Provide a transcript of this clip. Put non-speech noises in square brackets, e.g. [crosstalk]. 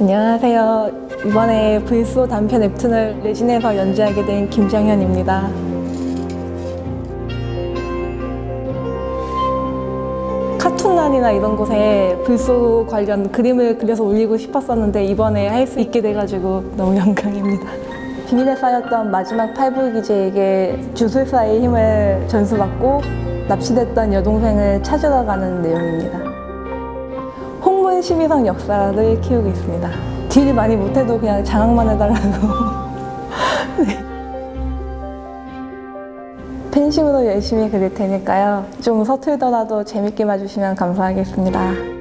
안녕하세요. 이번에 불소 단편 웹툰을 레진에서 연재하게 된 김정현입니다. 카툰란이나 이런 곳에 불소 관련 그림을 그려서 올리고 싶었었는데 이번에 할 수 있게 돼가지고 너무 [laughs] 영광입니다. 비밀에 쌓였던 마지막 팔불기제에게 주술사의 힘을 전수받고 납치됐던 여동생을 찾으러 가는 내용입니다. 큰 시민성 역사를 키우고 있습니다. 딜 많이 못해도 그냥 장악만 해달라고. [laughs] 네. 팬심으로 열심히 그릴 테니까요. 좀 서툴더라도 재밌게 봐주시면 감사하겠습니다. 안녕.